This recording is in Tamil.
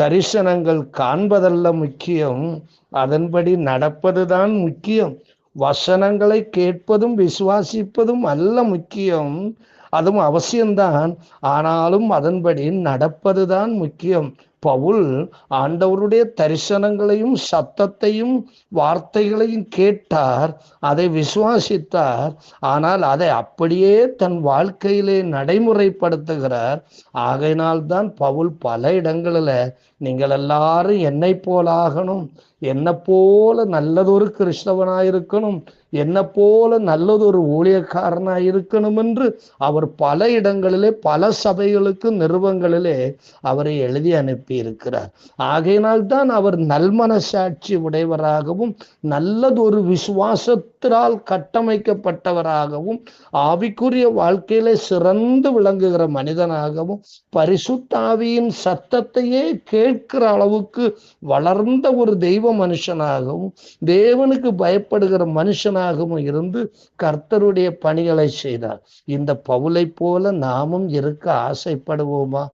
தரிசனங்கள் காண்பதல்ல முக்கியம். அதன்படி நடப்பதுதான் முக்கியம். வசனங்களை கேட்பதும் விசுவாசிப்பதும் அல்ல முக்கியம். அதுவும் அவசியம்தான். ஆனாலும் அதன்படி நடப்பதுதான் முக்கியம். பவுல் ஆண்டவருடைய தரிசனங்களையும் சத்தத்தையும் வார்த்தைகளையும் கேட்டார் அதை விசுவாசித்தார். ஆனால் அதை அப்படியே தன் வாழ்க்கையிலே நடைமுறைப்படுத்துகிறார். ஆகையினால்தான் பவுல் பல இடங்களில் நீங்கள் எல்லாரும் என்னை போலாகணும். என்ன போல நல்லதொரு கிறிஸ்தவனாயிருக்கணும். என்ன போல நல்லதொரு ஊழியக்காரனாய் இருக்கணும் என்று அவர் பல இடங்களிலே பல சபைகளுக்கு நிறுவங்களிலே அவரை எழுதி அனுப்பி இருக்கிறார் ஆகையினால் தான் அவர் நல்மனசாட்சி உடையவராகவும் நல்லதொரு விசுவாசத்தினால் கட்டமைக்கப்பட்டவராகவும் ஆவிக்குரிய வாழ்க்கையிலே சிறந்து விளங்குகிற மனிதனாகவும் பரிசுத்தாவியின் சத்தத்தையே கேட்கிற அளவுக்கு வளர்ந்த ஒரு தெய்வ மனுஷனாகவும் தேவனுக்கு பயப்படுகிற மனுஷனாக மனுஷனாகவும் இருந்து கர்த்தருடைய பணிகளை செய்தார். இந்த பவுலை போல நாமும் இருக்க ஆசைப்படுவோமா?